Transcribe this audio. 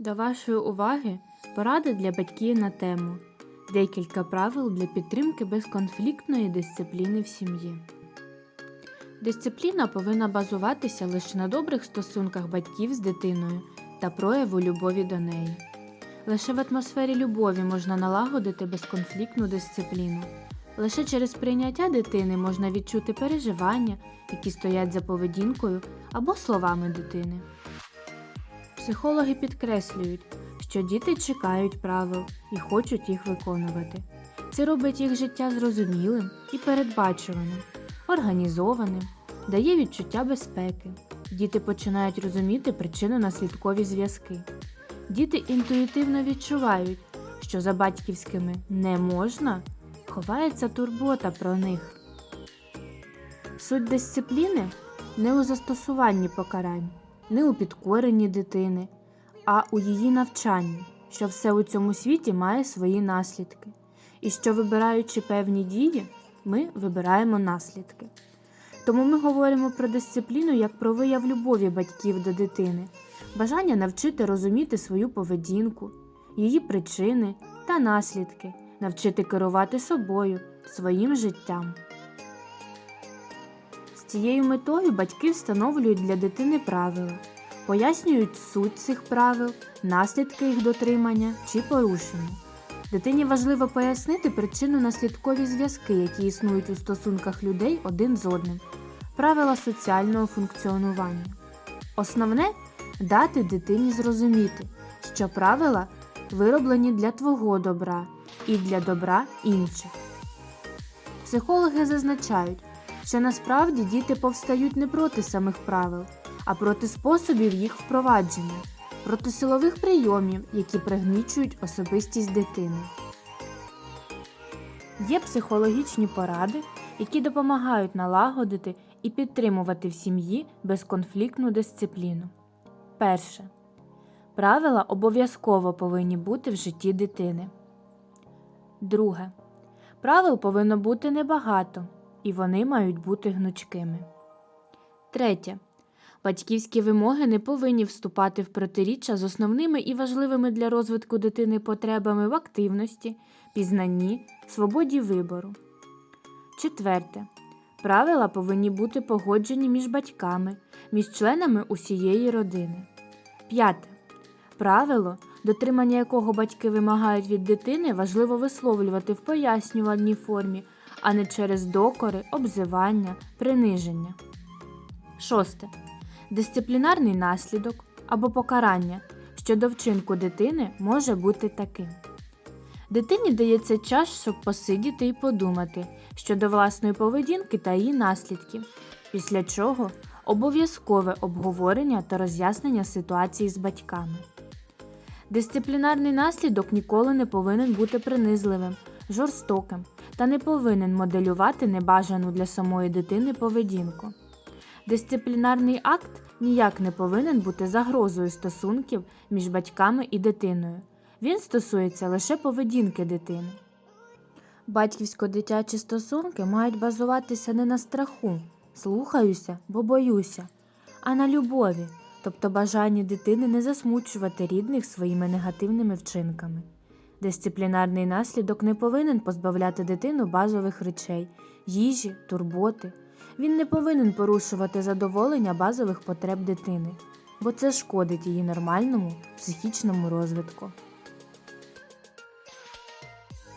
До вашої уваги поради для батьків на тему декілька правил для підтримки безконфліктної дисципліни в сім'ї. Дисципліна повинна базуватися лише на добрих стосунках батьків з дитиною та прояву любові до неї. Лише в атмосфері любові можна налагодити безконфліктну дисципліну. Лише через прийняття дитини можна відчути переживання, які стоять за поведінкою або словами дитини. Психологи підкреслюють, що діти чекають правил і хочуть їх виконувати. Це робить їх життя зрозумілим і передбачуваним, організованим, дає відчуття безпеки. Діти починають розуміти причинно-наслідкові зв'язки. Діти інтуїтивно відчувають, що за батьківськими не можна ховається турбота про них. Суть дисципліни не у застосуванні покарань, не у підкоренні дитини, а у її навчанні, що все у цьому світі має свої наслідки, і що, вибираючи певні дії, ми вибираємо наслідки. Тому ми говоримо про дисципліну як про вияв любові батьків до дитини, бажання навчити розуміти свою поведінку, її причини та наслідки, навчити керувати собою, своїм життям. Цією метою батьки встановлюють для дитини правила, пояснюють суть цих правил, наслідки їх дотримання чи порушення. Дитині важливо пояснити причинно-наслідкові зв'язки, які існують у стосунках людей один з одним, правила соціального функціонування. Основне дати дитині зрозуміти, що правила вироблені для твого добра і для добра інших. Психологи зазначають, що насправді діти повстають не проти самих правил, а проти способів їх впровадження, проти силових прийомів, які пригнічують особистість дитини. Є психологічні поради, які допомагають налагодити і підтримувати в сім'ї безконфліктну дисципліну. Перше. Правила обов'язково повинні бути в житті дитини. Друге. Правил повинно бути небагато, і вони мають бути гнучкими. Третє. Батьківські вимоги не повинні вступати в протиріччя з основними і важливими для розвитку дитини потребами в активності, пізнанні, свободі вибору. Четверте. Правила повинні бути погоджені між батьками, між членами усієї родини. П'яте. Правило, дотримання якого батьки вимагають від дитини, важливо висловлювати в пояснювальній формі, а не через докори, обзивання, приниження. Шосте. Дисциплінарний наслідок або покарання щодо вчинку дитини може бути таким. Дитині дається час, щоб посидіти і подумати щодо власної поведінки та її наслідків, після чого обов'язкове обговорення та роз'яснення ситуації з батьками. Дисциплінарний наслідок ніколи не повинен бути принизливим, жорстоким та не повинен моделювати небажану для самої дитини поведінку. Дисциплінарний акт ніяк не повинен бути загрозою стосунків між батьками і дитиною. Він стосується лише поведінки дитини. Батьківсько-дитячі стосунки мають базуватися не на страху, слухаюся, бо боюся, а на любові, тобто бажанні дитини не засмучувати рідних своїми негативними вчинками. Дисциплінарний наслідок не повинен позбавляти дитину базових речей, їжі, турботи. Він не повинен порушувати задоволення базових потреб дитини, бо це шкодить її нормальному психічному розвитку.